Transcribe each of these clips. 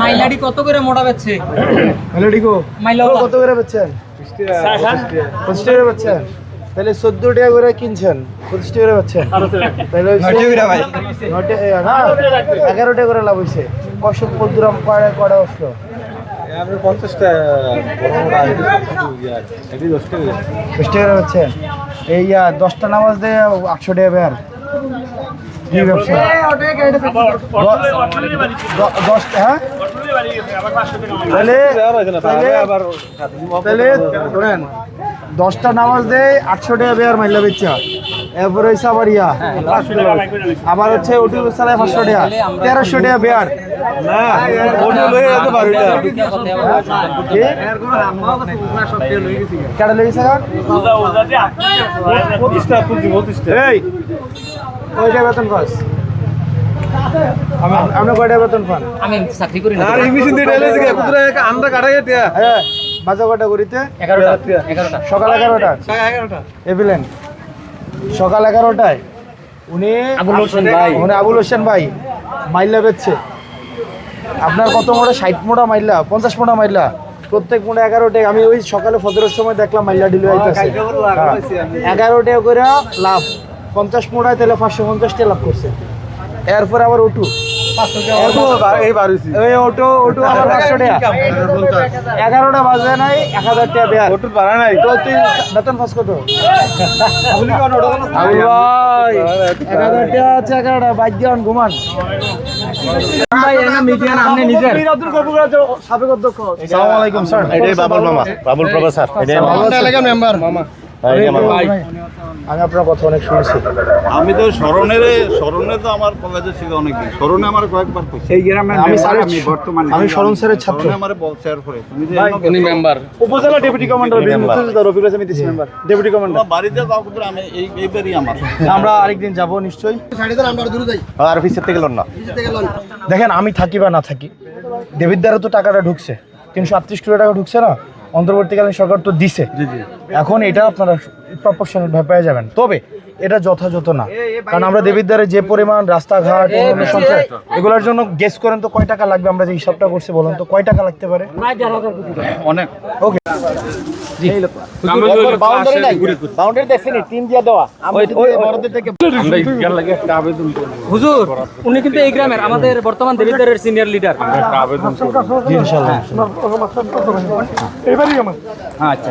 মাইলাডি কত করে মোটা বেচছে? কত করে বেচছেন টাকা বেচছেন তাহলে টাকা করে কিনছেন টাকা করে বেচছেন তাহলে না, টাকা করে লাভ হয়েছে কষ্ট পদ্রাম কয়টা কয়টা আসলো দশ টাকা করে বেচছেন এই ইয়া, দশটা নামাজ দিয়ে আটশো টাকা বের টাকা। তাহলে তাহলে তাহলে শোনেন দশটা নামাজ দেয় আটশো টাকা বেয়ার মাইলা বেচা এরপরে হচ্ছে আবার ইয়া। আবার হচ্ছে ওটি চালায় পাঁচশো টাকা। তেরোশো টাকা বেয়ার। কি? কেটে লেগেছে দিয়ে কয়টা বেতন পাস? আমরা কয়টা বেতন পান? আমি চাকরি করি না। হ্যাঁ বাজা কয়টা করিতে সকাল এগারোটা? এভিলেন। সকাল এগারোটায় উনি আবুল হোসেন ভাই। উনি আবুল হোসেন ভাই মাইল্লা বেচছে। আপনার কত মোটা? ষাট মোটা মাইল্লা পঞ্চাশ মোটা মাইলা? প্রত্যেক মোটা এগারোটায় আমি ওই সকালে ফজরের সময় দেখলাম মাইলা ডিলে আইতেছে এগারো করে লাভ। পঞ্চাশ মোটায় তাহলে পাঁচশো পঞ্চাশ টাকা লাভ করছে। এরপরে আবার ওটু এগারোটা বাজে নাই এক হাজার টাকা বেয়ার ওটুর ভাড়া নাই। তো তুই বেতন পাস কত? ভাই এক হাজার টাকা আছে এগারোটা বাইক দিয়ে ঘুমান। ভাই এনে মিডিয়ান আপনি নিজের। সাবেক অধ্যক্ষ। স্যার। বাবুল মামা। বাবুল প্রফেসর এটাই মেম্বার মামা। এটাই আমার ভাই আমি আপনার কথা অনেক শুনেছি। আমি তো স্মরণের স্মরণে তো আমার কলেজে ছিল অনেকদিন। স্মরণে আমার কয়েকবার কইছে আমি স্যারের আমি স্মরণ স্যারের ছাত্র। আমার বলছে আর করে। তুমি যে এখনও মেম্বার উপজেলা deputy commander Rafiq Hasan member deputy commander বাড়িতে যাও কিন্তু আমি এই এইবারই আমার। আমরা আরেকদিন যাব নিশ্চয়ই। আর অফিসের থেকে লোন না। দেখেন আমি থাকি বা না থাকি দেবিদ্বারে তো টাকাটা ঢুকছে। তিনশো আটত্রিশ কোটি টাকা ঢুকছে না? অন্তর্বর্তীকালীন সরকার তো দিছে। এখন এটা আপনারা প্রপোর্শনাল ভাবে পেয়ে যাবেন। তবে এটা যথাযথ না। কারণ আমরা দেবিদ্বারে যে পরিমাণ রাস্তাঘাট অন্যান্য এগুলোর জন্য গেস করেন তো কয় টাকা লাগবে আমরা যে হিসাবটা করছি বলুন তো কয় টাকা লাগতে পারে? অনেক। ওকে বাউন্ডারি নাই। বাউন্ডারি দেখছেন টিম দিয়া দেওয়া। হুজুর উনি কিন্তু এই গ্রামের আমাদের বর্তমান দেবিদ্বারের সিনিয়র লিডার আমার। আচ্ছা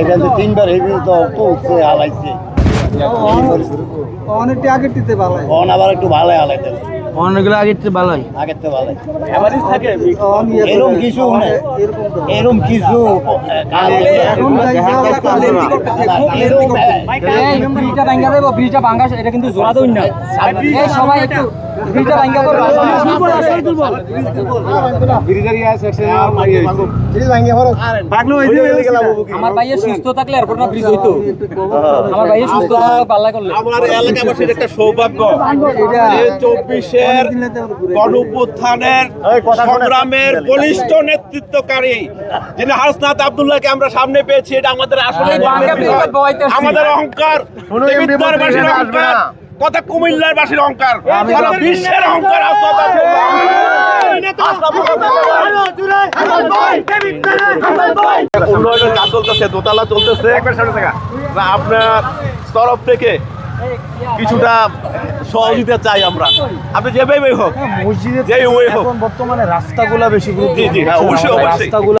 থেকে তিনবার হেভি তো তো হালাইছে। অনেকটা আগের দিতে ভালো। ফোন আবার একটু ভালো হালাইতে অনেকগুলো আগের দিতে ভালোই। আগের থেকে এরকম কিছু এরকম কিছু এরকম এই ব্রিজটা ভাঙ্গা দেবো ব্রিজটা ভাঙ্গা এটা কিন্তু জোড়া দই না। সবাই একটু ব্রিজটা ভাঙ্গা করো। আমার ভাইয়ের সুস্থ থাকলে এরপর না ব্রিজ হইতো। আমার ভাইয়ের সুস্থ থাকলে পাল্লা করলে। আমার এলাকাবাসীর একটা সৌভাগ্য যে চব্বিশের গণপুত্থানের সংগ্রামের বলিষ্ঠ নেতৃত্বকারী যিনি হাসনাত আব্দুল্লাহকে আমরা সামনে পেয়েছি এটা আমাদের আসলে। আমাদের অহংকার অহংকার। কথা কুমিল্লার বাসীর অহংকার বিশ্বের অহংকার উন্নয়নের কাজ চলতেছে দোতলা চলতেছে আপনার তরফ থেকে কিছুটা সহযোগিতা চাই আমরা আপনি যেভাবে হোক মসজিদে যেই ওয়ে হোক। এখন বর্তমানে রাস্তাগুলা বেশি গুরুত্ব জি, জি, হ্যাঁ, অবশ্যই, অবশ্যই। রাস্তাগুলা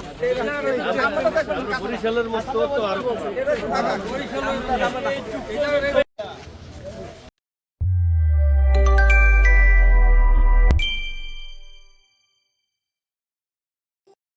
বরিশালের মতো তো আর